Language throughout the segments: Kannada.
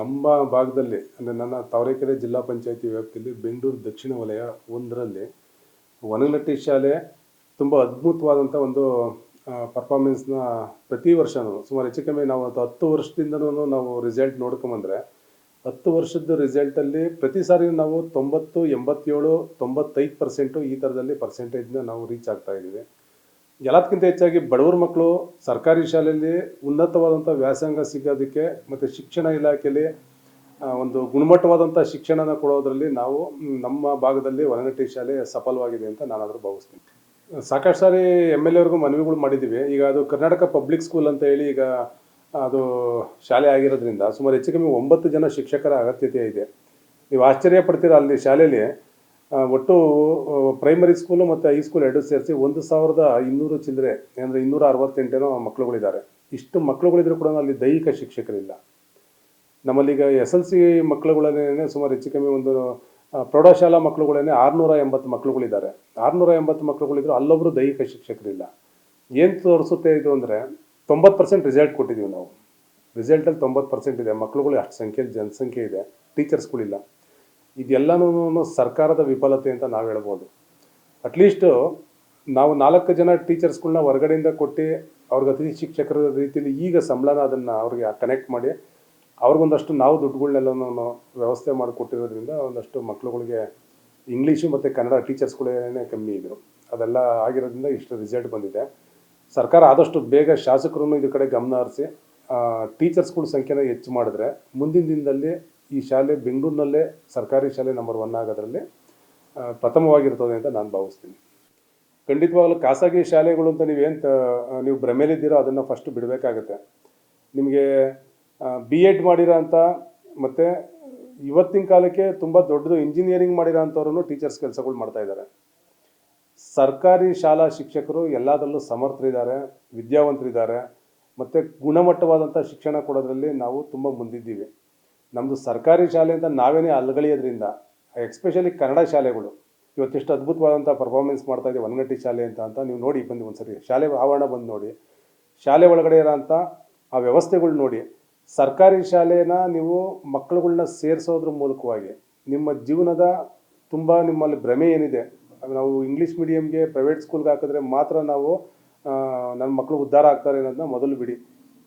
ನಮ್ಮ ಭಾಗದಲ್ಲಿ, ಅಂದರೆ ನನ್ನ ತಾವರೆಕೆರೆ ಜಿಲ್ಲಾ ಪಂಚಾಯತಿ ವ್ಯಾಪ್ತಿಯಲ್ಲಿ ಬೆಂಗಳೂರು ದಕ್ಷಿಣ ವಲಯ ಒಂದರಲ್ಲಿ ವನಗಟ್ಟಿ ಶಾಲೆ ತುಂಬ ಅದ್ಭುತವಾದಂಥ ಒಂದು ಪರ್ಫಾರ್ಮೆನ್ಸ್ನ ಪ್ರತಿ ವರ್ಷವೂ ಸುಮಾರು ಹೆಚ್ಚು ಕಮ್ಮಿ ನಾವು ಒಂದು ಹತ್ತು ವರ್ಷದಿಂದನೂ ನಾವು ರಿಸಲ್ಟ್ ನೋಡ್ಕೊಂಬಂದರೆ, ಹತ್ತು ವರ್ಷದ ರಿಸಲ್ಟಲ್ಲಿ ಪ್ರತಿ ಸಾರಿ ನಾವು ತೊಂಬತ್ತು, ಎಂಬತ್ತೇಳು, ತೊಂಬತ್ತೈದು ಪರ್ಸೆಂಟು ಈ ಥರದಲ್ಲಿ ಪರ್ಸೆಂಟೇಜ್ನ ನಾವು ರೀಚ್ ಆಗ್ತಾ ಇದ್ದೀವಿ. ಎಲ್ಲದಕ್ಕಿಂತ ಹೆಚ್ಚಾಗಿ ಬಡವರ ಮಕ್ಕಳು ಸರ್ಕಾರಿ ಶಾಲೆಯಲ್ಲಿ ಉನ್ನತವಾದಂಥ ವ್ಯಾಸಂಗ ಸಿಗೋದಕ್ಕೆ ಮತ್ತು ಶಿಕ್ಷಣ ಇಲಾಖೆಯಲ್ಲಿ ಒಂದು ಗುಣಮಟ್ಟವಾದಂಥ ಶಿಕ್ಷಣನ ಕೊಡೋದರಲ್ಲಿ ನಾವು ನಮ್ಮ ಭಾಗದಲ್ಲಿ ವನಗಟ್ಟಿ ಶಾಲೆ ಸಫಲವಾಗಿದೆ ಅಂತ ನಾನಾದರೂ ಭಾವಿಸ್ತೀನಿ. ಸಾಕಷ್ಟು ಸಾರಿ ಎಂ ಎಲ್ ಎವ್ರಿಗೂ ಮನವಿಗಳು ಮಾಡಿದ್ದೀವಿ. ಈಗ ಅದು ಕರ್ನಾಟಕ ಪಬ್ಲಿಕ್ ಸ್ಕೂಲ್ ಅಂತ ಹೇಳಿ ಈಗ, ಅದು ಶಾಲೆ ಆಗಿರೋದ್ರಿಂದ ಸುಮಾರು ಹೆಚ್ಚು ಕಮ್ಮಿ ಒಂಬತ್ತು ಜನ ಶಿಕ್ಷಕರ ಅಗತ್ಯತೆ ಇದೆ. ನೀವು ಆಶ್ಚರ್ಯ ಪಡ್ತೀರಾ ಅಲ್ಲಿ ಶಾಲೆಯಲ್ಲಿ ಒಟ್ಟು ಪ್ರೈಮರಿ ಸ್ಕೂಲು ಮತ್ತು ಹೈಸ್ಕೂಲ್ ಎರಡು ಸೇರಿಸಿ ಒಂದು ಸಾವಿರದ ಇನ್ನೂರು ಚಿಲ್ಲರೆ ಅಂದರೆ ಇನ್ನೂರ ಅರವತ್ತೆಂಟೇನೋ ಮಕ್ಕಳುಗಳಿದ್ದಾರೆ ಇಷ್ಟು ಮಕ್ಕಳುಗಳಿದ್ರು ಕೂಡ ಅಲ್ಲಿ ದೈಹಿಕ ಶಿಕ್ಷಕರಿಲ್ಲ. ನಮ್ಮಲ್ಲೀಗ ಎಸ್ ಎಲ್ ಸಿ ಮಕ್ಕಳುಗಳನ್ನೇ ಸುಮಾರು ಹೆಚ್ಚು ಕಮ್ಮಿ ಒಂದು ಪ್ರೌಢಶಾಲಾ ಮಕ್ಕಳುಗಳೇ ಆರುನೂರ ಎಂಬತ್ತು ಮಕ್ಕಳುಗಳಿದ್ದಾರೆ ಆರುನೂರ ಎಂಬತ್ತು ಮಕ್ಕಳುಗಳಿದ್ರು ಅಲ್ಲೊಬ್ಬರು ದೈಹಿಕ ಶಿಕ್ಷಕರಿಲ್ಲ. ಏನು ತೋರಿಸುತ್ತೆ ಇದು ಅಂದರೆ, ತೊಂಬತ್ತು ಪರ್ಸೆಂಟ್ ರಿಸಲ್ಟ್ ಕೊಟ್ಟಿದ್ದೀವಿ ನಾವು. ರಿಸಲ್ಟಲ್ಲಿ ತೊಂಬತ್ತು ಪರ್ಸೆಂಟ್ ಇದೆ. ಮಕ್ಕಳುಗಳು ಅಷ್ಟು ಸಂಖ್ಯೆಯಲ್ಲಿ ಜನಸಂಖ್ಯೆ ಇದೆ. ಟೀಚರ್ಸ್ಗಳಿಲ್ಲ ಇದೆಲ್ಲನೂ ಸರ್ಕಾರದ ವಿಫಲತೆ ಅಂತ ನಾವು ಹೇಳ್ಬೋದು. ಅಟ್ಲೀಸ್ಟು ನಾವು ನಾಲ್ಕು ಜನ ಟೀಚರ್ಸ್ಗಳನ್ನ ಹೊರಗಡೆಯಿಂದ ಕೊಟ್ಟು ಅವ್ರಿಗೆ ಅತಿಥಿ ಶಿಕ್ಷಕರ ರೀತಿಯಲ್ಲಿ ಈಗ ಸಂಬಳನ ಅದನ್ನು ಅವ್ರಿಗೆ ಕನೆಕ್ಟ್ ಮಾಡಿ ಅವ್ರಿಗೊಂದಷ್ಟು ನಾವು ದುಡ್ಡುಗಳನ್ನೆಲ್ಲನೂ ವ್ಯವಸ್ಥೆ ಮಾಡಿಕೊಟ್ಟಿರೋದ್ರಿಂದ ಒಂದಷ್ಟು ಮಕ್ಳುಗಳಿಗೆ ಇಂಗ್ಲೀಷು ಮತ್ತು ಕನ್ನಡ ಟೀಚರ್ಸ್ಗಳೇ ಕಮ್ಮಿ ಇದ್ದರು ಅದೆಲ್ಲ ಆಗಿರೋದ್ರಿಂದ ಇಷ್ಟು ರಿಸಲ್ಟ್ ಬಂದಿದೆ. ಸರ್ಕಾರ ಆದಷ್ಟು ಬೇಗ ಶಾಸಕರನ್ನು ಇದ್ರ ಕಡೆ ಗಮನ ಹರಿಸಿ ಟೀಚರ್ಸ್ಗಳ ಸಂಖ್ಯೆನ ಹೆಚ್ಚು ಮಾಡಿದ್ರೆ ಮುಂದಿನ ದಿನದಲ್ಲಿ ಈ ಶಾಲೆ ಬೆಂಗಳೂರಿನಲ್ಲೇ ಸರ್ಕಾರಿ ಶಾಲೆ ನಂಬರ್ ಒನ್ ಆಗೋದ್ರಲ್ಲಿ ಪ್ರಥಮವಾಗಿರ್ತದೆ ಅಂತ ನಾನು ಭಾವಿಸ್ತೀನಿ. ಖಂಡಿತವಾಗಲೂ ಖಾಸಗಿ ಶಾಲೆಗಳು ಅಂತ ನೀವೇನು ನೀವು ಭ್ರಮೇಲಿದ್ದೀರೋ ಅದನ್ನು ಫಸ್ಟ್ ಬಿಡಬೇಕಾಗತ್ತೆ. ನಿಮಗೆ ಬಿ ಎಡ್ ಮಾಡಿರೋ ಅಂಥ ಮತ್ತು ಇವತ್ತಿನ ಕಾಲಕ್ಕೆ ತುಂಬ ದೊಡ್ಡದು ಇಂಜಿನಿಯರಿಂಗ್ ಮಾಡಿರೋ ಅಂಥವ್ರು ಟೀಚರ್ಸ್ ಕೆಲಸಗಳು ಮಾಡ್ತಾ ಇದ್ದಾರೆ ಸರ್ಕಾರಿ ಶಾಲಾ ಶಿಕ್ಷಕರು ಎಲ್ಲದರಲ್ಲೂ ಸಮರ್ಥರಿದ್ದಾರೆ, ವಿದ್ಯಾವಂತರಿದ್ದಾರೆ, ಮತ್ತು ಗುಣಮಟ್ಟವಾದಂಥ ಶಿಕ್ಷಣ ಕೊಡೋದ್ರಲ್ಲಿ ನಾವು ತುಂಬ ಮುಂದಿದ್ದೀವಿ. ನಮ್ಮದು ಸರ್ಕಾರಿ ಶಾಲೆ ಅಂತ ನಾವೇನೇ ಅಲ್ಗಳಿಯೋದ್ರಿಂದ ಎಕ್ಸ್ಪೆಷಲಿ ಕನ್ನಡ ಶಾಲೆಗಳು ಇವತ್ತಿಷ್ಟು ಅದ್ಭುತವಾದಂಥ ಪರ್ಫಾರ್ಮೆನ್ಸ್ ಮಾಡ್ತಾ ಇದೆ ಒನ್ಗಟ್ಟಿ ಶಾಲೆ ಅಂತ ಅಂತ ನೀವು ನೋಡಿ ಬಂದು ಒಂದ್ಸರಿ. ಶಾಲೆ ಆವರಣ ಬಂದು ನೋಡಿ. ಶಾಲೆ ಒಳಗಡೆ ಇರೋಂಥ ಆ ವ್ಯವಸ್ಥೆಗಳು ನೋಡಿ. ಸರ್ಕಾರಿ ಶಾಲೆನ ನೀವು ಮಕ್ಕಳುಗಳನ್ನ ಸೇರಿಸೋದ್ರ ಮೂಲಕವಾಗಿ ನಿಮ್ಮ ಜೀವನದ ತುಂಬ ನಿಮ್ಮಲ್ಲಿ ಭ್ರಮೆ ಏನಿದೆ. ನಾವು ಇಂಗ್ಲೀಷ್ ಮೀಡಿಯಮ್ಗೆ ಪ್ರೈವೇಟ್ ಸ್ಕೂಲ್ಗೆ ಹಾಕಿದ್ರೆ ಮಾತ್ರ ನಾವು ನನ್ನ ಮಕ್ಕಳು ಉದ್ಧಾರ ಆಗ್ತಾರೆ ಅನ್ನೋದನ್ನ ಮೊದಲು ಬಿಡಿ.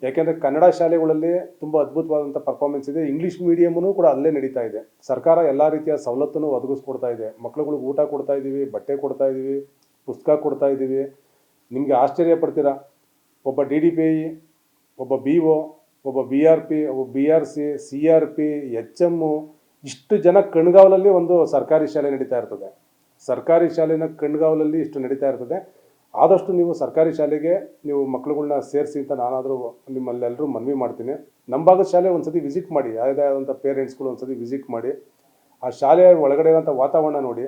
ಯಾಕೆಂದರೆ ಕನ್ನಡ ಶಾಲೆಗಳಲ್ಲಿ ತುಂಬ ಅದ್ಭುತವಾದಂಥ ಪರ್ಫಾರ್ಮೆನ್ಸ್ ಇದೆ. ಇಂಗ್ಲೀಷ್ ಮೀಡಿಯಮೂ ಕೂಡ ಅಲ್ಲೇ ನಡೀತಾ ಇದೆ. ಸರ್ಕಾರ ಎಲ್ಲ ರೀತಿಯ ಸವಲತ್ತನ್ನು ಒದಗಿಸ್ಕೊಡ್ತಾ ಇದೆ. ಮಕ್ಳುಗಳಿಗೆ ಊಟ ಕೊಡ್ತಾ ಇದ್ದೀವಿ ಬಟ್ಟೆ ಕೊಡ್ತಾ ಇದ್ದೀವಿ ಪುಸ್ತಕ ಕೊಡ್ತಾ ಇದ್ದೀವಿ ನಿಮಗೆ ಆಶ್ಚರ್ಯ ಪಡ್ತೀರಾ? ಒಬ್ಬ ಡಿ ಡಿ ಪಿ ಐ ಒಬ್ಬ ಬಿ ಒ ಒಬ್ಬ ಬಿ ಆರ್ ಪಿ ಒಬ್ಬ B R C C R P H M ಇಷ್ಟು ಜನ ಕಣ್ಗಾವಲಲ್ಲಿ ಒಂದು ಸರ್ಕಾರಿ ಶಾಲೆ ನಡೀತಾ ಇರ್ತದೆ. ಸರ್ಕಾರಿ ಶಾಲೆನ ಕಣ್ಗಾವಲಲ್ಲಿ ಇಷ್ಟು ನಡೀತಾ ಇರ್ತದೆ. ಆದಷ್ಟು ನೀವು ಸರ್ಕಾರಿ ಶಾಲೆಗೆ ನೀವು ಮಕ್ಕಳುಗಳನ್ನ ಸೇರಿಸಿ ಅಂತ ನಾನಾದರೂ ನಿಮ್ಮಲ್ಲೆಲ್ಲರೂ ಮನವಿ ಮಾಡ್ತೀನಿ. ನಮ್ಮ ಭಾಗದ ಶಾಲೆ ಒಂದ್ಸತಿ ವಿಸಿಟ್ ಮಾಡಿ ಯಾವುದೇ ಆದಂಥ ಪೇರೆಂಟ್ಸ್ಗಳು ಒಂದ್ಸತಿ ವಿಸಿಟ್ ಮಾಡಿ, ಆ ಶಾಲೆಯ ಒಳಗಡೆ ಇರೋಂಥ ವಾತಾವರಣ ನೋಡಿ.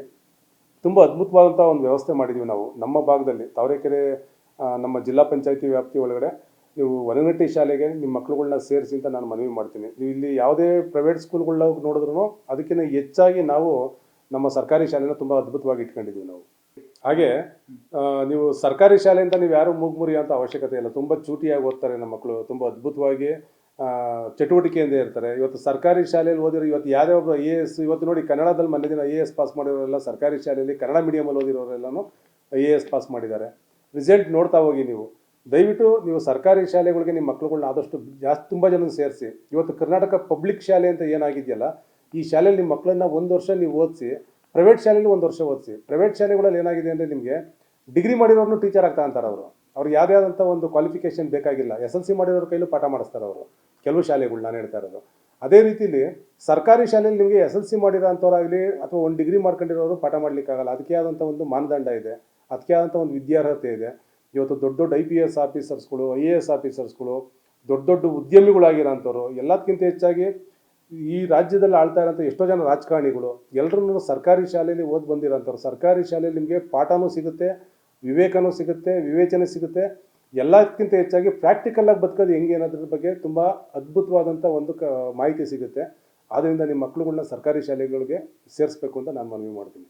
ತುಂಬ ಅದ್ಭುತವಾದಂಥ ಒಂದು ವ್ಯವಸ್ಥೆ ಮಾಡಿದ್ದೀವಿ ನಾವು. ನಮ್ಮ ಭಾಗದಲ್ಲಿ ತಾವರೆಕೆರೆ ನಮ್ಮ ಜಿಲ್ಲಾ ಪಂಚಾಯತಿ ವ್ಯಾಪ್ತಿ ಒಳಗಡೆ ನೀವು ಒನಗಟ್ಟಿ ಶಾಲೆಗೆ ನಿಮ್ಮ ಮಕ್ಕಳುಗಳನ್ನ ಸೇರಿಸಿ ಅಂತ ನಾನು ಮನವಿ ಮಾಡ್ತೀನಿ. ನೀವು ಇಲ್ಲಿ ಯಾವುದೇ ಪ್ರೈವೇಟ್ ಸ್ಕೂಲ್ಗಳನ್ನ ನೋಡಿದ್ರು ಅದಕ್ಕಿಂತ ಹೆಚ್ಚಾಗಿ ನಾವು ನಮ್ಮ ಸರ್ಕಾರಿ ಶಾಲೆನ ತುಂಬ ಅದ್ಭುತವಾಗಿ ಇಟ್ಕೊಂಡಿದ್ದೀವಿ ನಾವು. ಹಾಗೆ ನೀವು ಸರ್ಕಾರಿ ಶಾಲೆ ನೀವು ಯಾರು ಮೂಗ್ಮುರಿ ಅಂತ ಅವಶ್ಯಕತೆ ಇಲ್ಲ. ತುಂಬ ಚೂಟಿಯಾಗಿ ಓದ್ತಾರೆ ನಮ್ಮ ಮಕ್ಕಳು. ತುಂಬ ಅದ್ಭುತವಾಗಿ ಚಟುವಟಿಕೆಯಿಂದ ಇರ್ತಾರೆ. ಇವತ್ತು ಸರ್ಕಾರಿ ಶಾಲೆಯಲ್ಲಿ ಓದಿರೋ, ಇವತ್ತು ಯಾರೇ ಒಬ್ಬ ಎ ಎಸ್ ಇವತ್ತು ನೋಡಿ ಕನ್ನಡದಲ್ಲಿ ಮೊನ್ನೆ ದಿನ ಎ ಎಸ್ ಪಾಸ್ ಮಾಡಿರೋರೆಲ್ಲ ಸರ್ಕಾರಿ ಶಾಲೆಯಲ್ಲಿ ಕನ್ನಡ ಮೀಡಿಯಮಲ್ಲಿ ಓದಿರೋರೆಲ್ಲನೂ ಎ ಎಸ್ ಪಾಸ್ ಮಾಡಿದ್ದಾರೆ. ರಿಸಲ್ಟ್ ನೋಡ್ತಾ ಹೋಗಿ ನೀವು. ದಯವಿಟ್ಟು ನೀವು ಸರ್ಕಾರಿ ಶಾಲೆಗಳಿಗೆ ನಿಮ್ಮ ಮಕ್ಕಳುಗಳನ್ನ ಆದಷ್ಟು ಜಾಸ್ತಿ, ತುಂಬ ಜನ ಸೇರಿಸಿ. ಇವತ್ತು ಕರ್ನಾಟಕ ಪಬ್ಲಿಕ್ ಶಾಲೆ ಅಂತ ಏನಾಗಿದೆಯಲ್ಲ, ಈ ಶಾಲೆಯಲ್ಲಿ ನಿಮ್ಮ ಮಕ್ಕಳನ್ನ ಒಂದು ವರ್ಷ ನೀವು ಓದಿಸಿ ಪ್ರೈವೇಟ್ ಶಾಲೆಯಲ್ಲಿ ಒಂದು ವರ್ಷ ಓದಿಸಿ. ಪ್ರೈವೇಟ್ ಶಾಲೆಗಳಲ್ಲಿ ಏನಾಗಿದೆ ಅಂದರೆ ನಿಮಗೆ ಡಿಗ್ರಿ ಮಾಡಿರೋರು ಟೀಚರ್ ಆಗ್ತಾ ಅಂತಾರೆ ಅವರು. ಅವ್ರಿಗೆ ಯಾವುದೇ ಆದಂಥ ಒಂದು ಕ್ವಾಲಿಫಿಕೇಶನ್ ಬೇಕಾಗಿಲ್ಲ. ಎಸ್ ಎಲ್ ಸಿ ಮಾಡಿರೋರ ಕೈಲೂ ಪಾಠ ಮಾಡಿಸ್ತಾರೆ ಅವರು. ಕೆಲವು ಶಾಲೆಗಳು ನಾನು ಹೇಳ್ತಾ ಇರೋದು. ಅದೇ ರೀತಿಲಿ ಸರ್ಕಾರಿ ಶಾಲೆಯಲ್ಲಿ ನಿಮಗೆ ಎಸ್ ಎಲ್ ಸಿ ಮಾಡಿರೋ ಅಂಥವ್ರಾಗಲಿ ಅಥವಾ ಒಂದು ಡಿಗ್ರಿ ಮಾಡ್ಕೊಂಡಿರೋರು ಪಾಠ ಮಾಡಲಿಕ್ಕಾಗಲ್ಲ. ಅದಕ್ಕೆ ಆದಂಥ ಒಂದು ಮಾನದಂಡ ಇದೆ. ಅದಕ್ಕೆ ಆದಂಥ ಒಂದು ವಿದ್ಯಾರ್ಹತೆ ಇದೆ. ಇವತ್ತು ದೊಡ್ಡ ದೊಡ್ಡ ಐ ಪಿ ಎಸ್ ಆಫೀಸರ್ಸ್ಗಳು ಐ ಎ ಎಸ್ ಆಫೀಸರ್ಸ್ಗಳು ದೊಡ್ಡ ದೊಡ್ಡ ಉದ್ಯಮಿಗಳಾಗಿರೋಂಥವ್ರು ಎಲ್ಲದಕ್ಕಿಂತ ಹೆಚ್ಚಾಗಿ ಈ ರಾಜ್ಯದಲ್ಲಿ ಆಳ್ತಾ ಇರೋಂಥ ಎಷ್ಟೋ ಜನ ರಾಜಕಾರಣಿಗಳು ಎಲ್ಲರೂ ಸರ್ಕಾರಿ ಶಾಲೆಯಲ್ಲಿ ಓದಿ ಬಂದಿರೋಂಥವ್ರು, ಸರ್ಕಾರಿ ಶಾಲೆಯಲ್ಲಿ ನಿಮಗೆ ಪಾಠನೂ ಸಿಗುತ್ತೆ, ವಿವೇಕನೂ ಸಿಗುತ್ತೆ, ವಿವೇಚನೆ ಸಿಗುತ್ತೆ. ಎಲ್ಲಕ್ಕಿಂತ ಹೆಚ್ಚಾಗಿ ಪ್ರಾಕ್ಟಿಕಲಾಗಿ ಬದುಕೋದು ಹೆಂಗೆ ಅನ್ನೋದ್ರ ಬಗ್ಗೆ ತುಂಬ ಅದ್ಭುತವಾದಂಥ ಒಂದು ಕ, ಮಾಹಿತಿ ಸಿಗುತ್ತೆ. ಆದ್ದರಿಂದ ನಿಮ್ಮ ಮಕ್ಕಳುಗಳನ್ನ ಸರ್ಕಾರಿ ಶಾಲೆಗಳಿಗೆ ಸೇರಿಸ್ಬೇಕು ಅಂತ ನಾನು ಮನವಿ ಮಾಡ್ತೀನಿ.